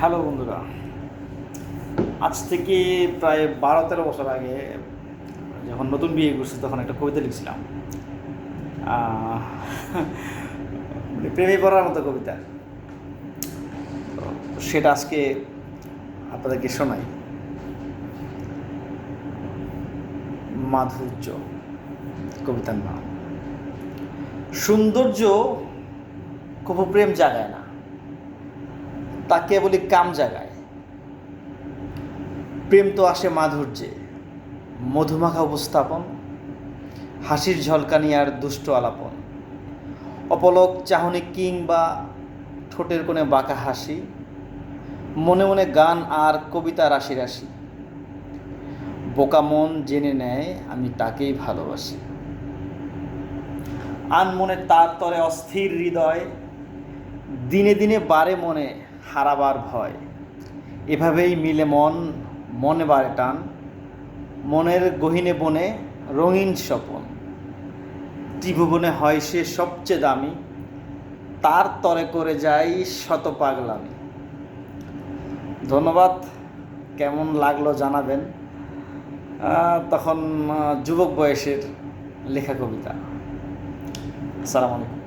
Hello বন্ধুরা। আজ থেকে প্রায় বারো তেরো বছর আগে যখন নতুন বিয়ে করছি, তখন একটা কবিতা লিখছিলাম। মানে প্রেমে পড়ার মতো কবিতা। সেটা আজকে আপনাদেরকে শোনাই। মাধুর্য, কবিতার নাম। সৌন্দর্য কবু প্রেম জাগায় না। তাকে বলি কাম জাগায় প্রেম তো আসে মাধুর্যে। মধুমাখা উপস্থাপন, হাসির ঝলকানি আর দুষ্ট আলাপন। অপলক, চাহনি কিংবা ঠোঁটের কোণে বাঁকা হাসি। মনে মনে গান আর কবিতা রাশি রাশি। বোকা মন জেনে নেয়, আমি তাকেই ভালোবাসি। আন মনে তার তরে অস্থির হৃদয়। দিনে দিনে বারে মনে হারাবার ভয়। এভাবেই মিলে মন, মনে বারে টান, মনের গহিনে বনে রঙিন স্বপন। ত্রিভুবনে হয় সে সবচেয়ে দামি, তার তরে করে যাই শত পাগলামি। ধন্যবাদ, কেমন লাগল জানাবেন। তখন যুবক বয়সের লেখা কবিতা। আসসালামু আলাইকুম।